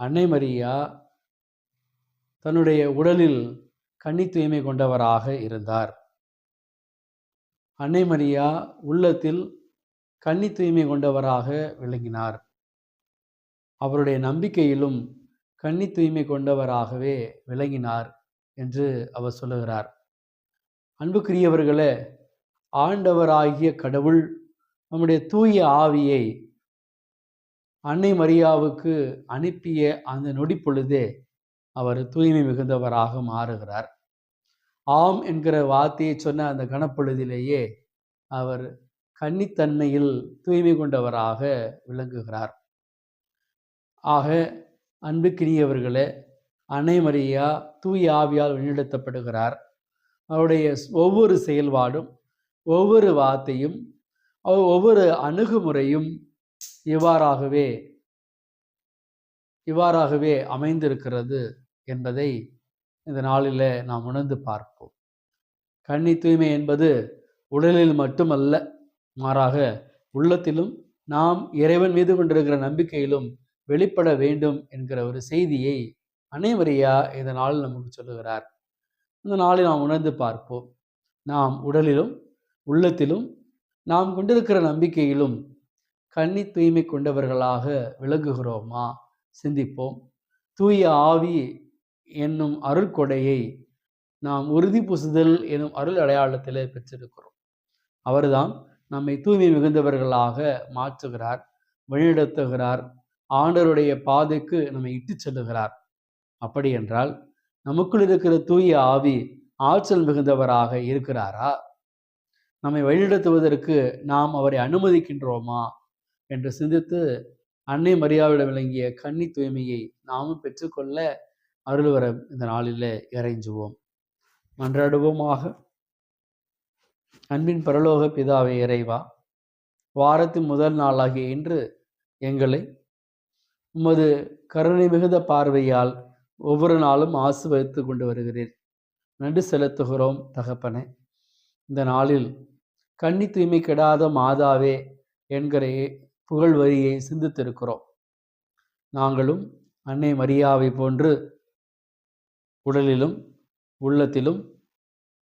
அன்னை மரியா தன்னுடைய உடலில் கன்னி தூய்மை கொண்டவராக இருந்தார். அன்னை மரியா உள்ளத்தில் கன்னி தூய்மை கொண்டவராக விளங்கினார். அவருடைய நம்பிக்கையிலும் கன்னி தூய்மை கொண்டவராகவே விளங்கினார் என்று அவர் சொல்லுகிறார். அன்புக்குரியவர்களே ஆண்டவராகிய கடவுள் நம்முடைய தூய ஆவியை அன்னை மரியாவுக்கு அனுப்பிய அந்த நொடி பொழுதே அவர் தூய்மை மிகுந்தவராக மாறுகிறார். ஆம் என்கிற வார்த்தையை சொன்ன அந்த கணப்பொழுதிலேயே அவர் கன்னித்தன்மையில் தூய்மை கொண்டவராக விளங்குகிறார். ஆக அன்புக்கினியவர்களே அன்னை மரியா தூய ஆவியால் வழிநடத்தப்படுகிறார். அவருடைய ஒவ்வொரு செயல்பாடும் ஒவ்வொரு வார்த்தையும் ஒவ்வொரு அணுகுமுறையும் இவ்வாறாகவே இவ்வாறாகவே அமைந்திருக்கிறது என்பதை இந்த நாளில் நாம் உணர்ந்து பார்ப்போம். கன்னி தூய்மை என்பது உடலில் மட்டுமல்ல மாறாக உள்ளத்திலும் நாம் இறைவன் மீது கொண்டிருக்கிற நம்பிக்கையிலும் வெளிப்பட வேண்டும் என்கிற ஒரு செய்தியை அனைவரையா இந்த நாளில் நமக்கு சொல்லுகிறார். இந்த நாளில் நாம் உணர்ந்து பார்ப்போம். நாம் உடலிலும் உள்ளத்திலும் நாம் கொண்டிருக்கிற நம்பிக்கையிலும் கன்னி தூய்மை கொண்டவர்களாக விளங்குகிறோமா? சிந்திப்போம். தூய ஆவி என்னும் அருள்கொடையை நாம் உறுதி புசுதல் எனும் அருள் அடையாளத்தில் பெற்றிருக்கிறோம். அவர்தான் நம்மை தூய்மை மிகுந்தவர்களாக மாற்றுகிறார் வழிநடத்துகிறார் ஆண்டருடைய பாதைக்கு நம்மை இட்டு செல்லுகிறார். அப்படி என்றால் நமக்குள் இருக்கிற தூய ஆவி ஆற்றல் மிகுந்தவராக இருக்கிறாரா? நம்மை வழிநடத்துவதற்கு நாம் அவரை அனுமதிக்கின்றோமா? என்று சிந்தித்து அன்னை மரியாவிடம் விளங்கிய கன்னி தூய்மையை நாமும் பெற்றுக்கொள்ள அருள்வர இந்த நாளில் இறைஞ்சுவோம். மன்றாடுவோமாக. அன்பின் பரலோக பிதாவை இறைவா வாரத்தின் முதல் நாளாகிய இன்று எங்களை உமது கருணை மிகுந்த பார்வையால் ஒவ்வொரு நாளும் ஆசிர்வதித்து கொண்டு வருகிறீர். நன்றி செலுத்துகிறோம் தகப்பனே. இந்த நாளில் கன்னி தூய்மை கெடாத மாதாவே என்கிற புகழ் வரியை சிந்தித்திருக்கிறோம். நாங்களும் அன்னை மரியாவை போன்று உடலிலும் உள்ளத்திலும்